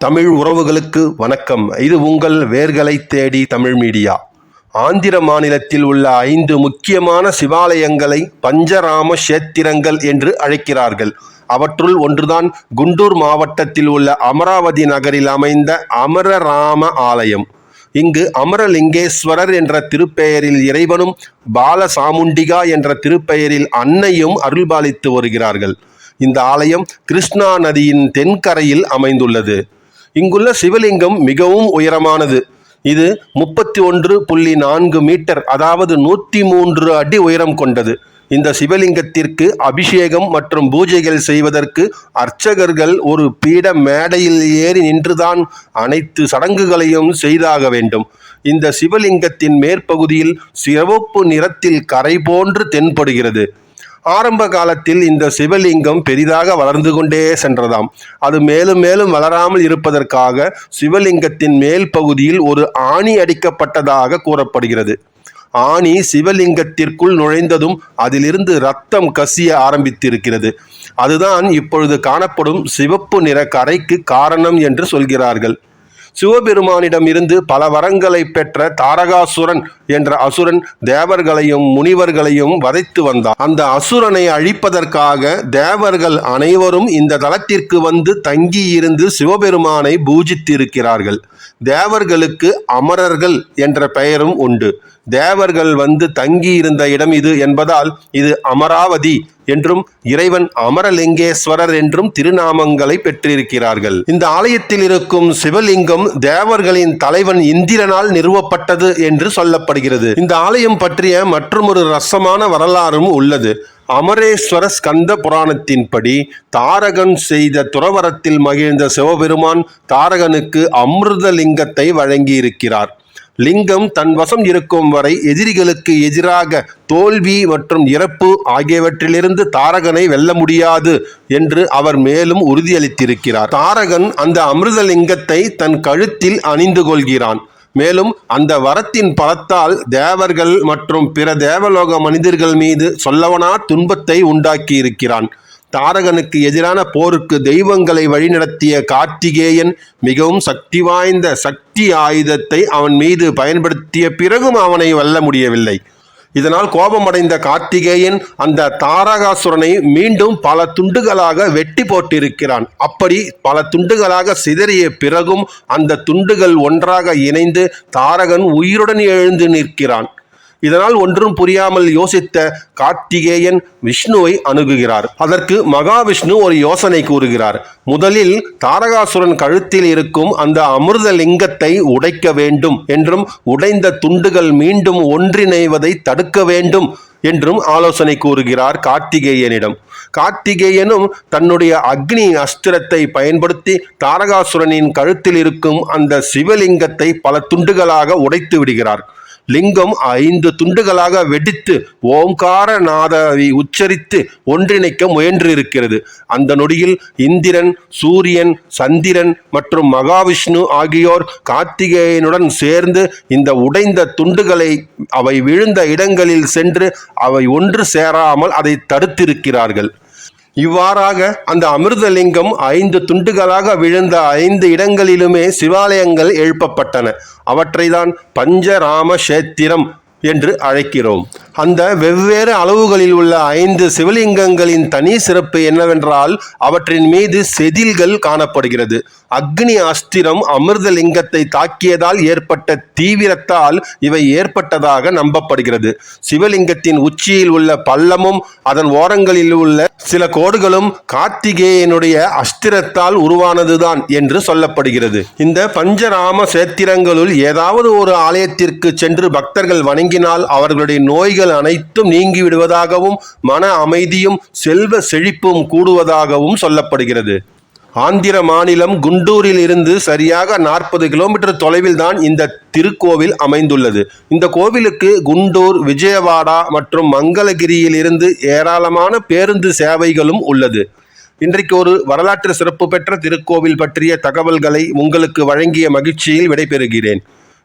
தமிழ் உறவுகளுக்கு வணக்கம். இது உங்கள் வேர்களை தேடி தமிழ் மீடியா. ஆந்திர மாநிலத்தில் உள்ள ஐந்து முக்கியமான சிவாலயங்களை பஞ்சராம கஷேத்திரங்கள் என்று அழைக்கிறார்கள். அவற்றுள் ஒன்றுதான் குண்டூர் மாவட்டத்தில் உள்ள அமராவதி நகரில் அமைந்த அமரராம ஆலயம். இங்கு அமரலிங்கேஸ்வரர் என்ற திருப்பெயரில் இறைவனும் பாலசாமுண்டிகா என்ற திருப்பெயரில் அன்னையும் அருள்பாலித்து வருகிறார்கள். இந்த ஆலயம் கிருஷ்ணா நதியின் தென்கரையில் அமைந்துள்ளது. இங்குள்ள சிவலிங்கம் மிகவும் உயரமானது. இது முப்பத்தி ஒன்று புள்ளி நான்கு மீட்டர் அதாவது நூற்றி மூன்று அடி உயரம் கொண்டது. இந்த சிவலிங்கத்திற்கு அபிஷேகம் மற்றும் பூஜைகள் செய்வதற்கு அர்ச்சகர்கள் ஒரு பீட மேடையில் ஏறி நின்றுதான் அனைத்து சடங்குகளையும் செய்தாக வேண்டும். இந்த சிவலிங்கத்தின் மேற்பகுதியில் சிவப்பு நிறத்தில் கரை போன்று தென்படுகிறது. ஆரம்ப காலத்தில் இந்த சிவலிங்கம் பெரிதாக வளர்ந்து கொண்டே சென்றதாம். அது மேலும் மேலும் வளராமல் இருப்பதற்காக சிவலிங்கத்தின் மேல் பகுதியில் ஒரு ஆணி அடிக்கப்பட்டதாக கூறப்படுகிறது. ஆணி சிவலிங்கத்திற்குள் நுழைந்ததும் அதிலிருந்து ரத்தம் கசிய ஆரம்பித்திருக்கிறது. அதுதான் இப்பொழுது காணப்படும் சிவப்பு நிற கரைக்கு காரணம் என்று சொல்கிறார்கள். சிவபெருமானிடம் இருந்து பல வரங்களை பெற்ற தாரகாசுரன் என்ற அசுரன் தேவர்களையும் முனிவர்களையும் வதைத்து வந்தான். அந்த அசுரனை அழிப்பதற்காக தேவர்கள் அனைவரும் இந்த தலத்திற்கு வந்து தங்கியிருந்து சிவபெருமானை பூஜித்திருக்கிறார்கள். தேவர்களுக்கு அமரர்கள் என்ற பெயரும் உண்டு. தேவர்கள் வந்து தங்கியிருந்த இடம் இது என்பதால் இது அமராவதி என்றும் இறைவன் அமரலிங்கேஸ்வரர் என்றும் திருநாமங்களை பெற்றிருக்கிறார்கள். இந்த ஆலயத்தில் இருக்கும் சிவலிங்கம் தேவர்களின் தலைவன் இந்திரனால் நிறுவப்பட்டது என்று சொல்லப்படுகிறது. இந்த ஆலயம் பற்றிய மற்றொரு ரசமான வரலாறும் உள்ளது. அமரேஸ்வர ஸ்கந்த புராணத்தின்படி தாரகன் செய்த துறவரத்தில் மகிழ்ந்த சிவபெருமான் தாரகனுக்கு அமிர்த லிங்கத்தை வழங்கியிருக்கிறார். லிங்கம் தன் வசம் இருக்கும் வரை எதிரிகளுக்கு எதிராக தோல்வி மற்றும் இறப்பு ஆகியவற்றிலிருந்து தாரகனை வெல்ல முடியாது என்று அவர் மேலும் உறுதியளித்திருக்கிறார். தாரகன் அந்த அமிர்தலிங்கத்தை தன் கழுத்தில் அணிந்து கொள்கிறான். மேலும் அந்த வரத்தின் பலத்தால் தேவர்கள் மற்றும் பிற தேவலோக மனிதர்கள் மீது சொல்லவனா துன்பத்தை உண்டாக்கி இருக்கிறான் தாரகனுக்கு எதிரான போருக்கு தெய்வங்களை வழிநடத்திய கார்த்திகேயன் மிகவும் சக்தி வாய்ந்த சக்தி ஆயுதத்தை அவன் மீது பயன்படுத்திய பிறகும் அவனை வெல்ல முடியவில்லை. இதனால் கோபமடைந்த கார்த்திகேயன் அந்த தாரகாசுரனை மீண்டும் பல துண்டுகளாக வெட்டி போட்டிருக்கிறான். அப்படி பல துண்டுகளாக சிதறிய பிறகும் அந்த துண்டுகள் ஒன்றாக இணைந்து தாரகன் உயிருடன் எழுந்து நிற்கிறான். இதனால் ஒன்றும் புரியாமல் யோசித்த கார்த்திகேயன் விஷ்ணுவை அணுகுகிறார். அதற்கு மகாவிஷ்ணு ஒரு யோசனை கூறுகிறார். முதலில் தாரகாசுரன் கழுத்தில் இருக்கும் அந்த அமிர்த லிங்கத்தை உடைக்க வேண்டும் என்றும் உடைந்த துண்டுகள் மீண்டும் ஒன்றிணைவதை தடுக்க வேண்டும் என்றும் ஆலோசனை கூறுகிறார் கார்த்திகேயனிடம். கார்த்திகேயனும் தன்னுடைய அக்னி அஸ்திரத்தை பயன்படுத்தி தாரகாசுரனின் கழுத்தில் இருக்கும் அந்த சிவலிங்கத்தை பல துண்டுகளாக உடைத்து விடுகிறார். லிங்கம் ஐந்து துண்டுகளாக வெடித்து ஓம்கார நாதவை உச்சரித்து ஒன்றிணைக்க முயன்றிருக்கிறது. அந்த நொடியில் இந்திரன் சூரியன் சந்திரன் மற்றும் மகாவிஷ்ணு ஆகியோர் கார்த்திகேயனுடன் சேர்ந்து இந்த உடைந்த துண்டுகளை அவை விழுந்த இடங்களில் சென்று அவை ஒன்று சேராமல் அதை தடுத்திருக்கிறார்கள். இவ்வாறாக அந்த அமிர்தலிங்கம் ஐந்து துண்டுகளாக விழுந்த ஐந்து இடங்களிலுமே சிவாலயங்கள் எழுப்பப்பட்டன. அவற்றைதான் பஞ்சராம கஷேத்திரம் என்று அழைக்கிறோம். அந்த வெவ்வேறு அளவுகளில் உள்ள ஐந்து சிவலிங்கங்களின் தனி சிறப்பு என்னவென்றால் அவற்றின் மீது செதில்கள் காணப்படுகிறது. அக்னி அஸ்திரம் அமிர்த லிங்கத்தை தாக்கியதால் ஏற்பட்ட தீவிரத்தால் இவை ஏற்பட்டதாக நம்பப்படுகிறது. சிவலிங்கத்தின் உச்சியில் உள்ள பள்ளமும் அதன் ஓரங்களில் உள்ள சில கோடுகளும் கார்த்திகேயனுடைய அஸ்திரத்தால் உருவானதுதான் என்று சொல்லப்படுகிறது. இந்த பஞ்சராம சேத்திரங்களுள் ஏதாவது ஒரு ஆலயத்திற்கு சென்று பக்தர்கள் வணங்கினால் அவர்களுடைய நோய்கள் அனைத்தும் நீங்கி விடுவதாகவும் மன அமைதியும் செல்வ செழிப்பும் கூடுவதாகவும் சொல்லப்படுகிறது. ஆந்திர மாநிலம் குண்டூரில் இருந்து சரியாக நாற்பது கிலோமீட்டர் தொலைவில் தான் இந்த திருக்கோவில் அமைந்துள்ளது. இந்த கோவிலுக்கு குண்டூர் விஜயவாடா மற்றும் மங்களகிரியில் இருந்து ஏராளமான பேருந்து சேவைகளும் உள்ளது. இன்றைக்கு ஒரு வரலாற்று சிறப்பு பெற்ற திருக்கோவில் பற்றிய தகவல்களை உங்களுக்கு வழங்கிய மகிழ்ச்சியில் விடைபெறுகிறேன்.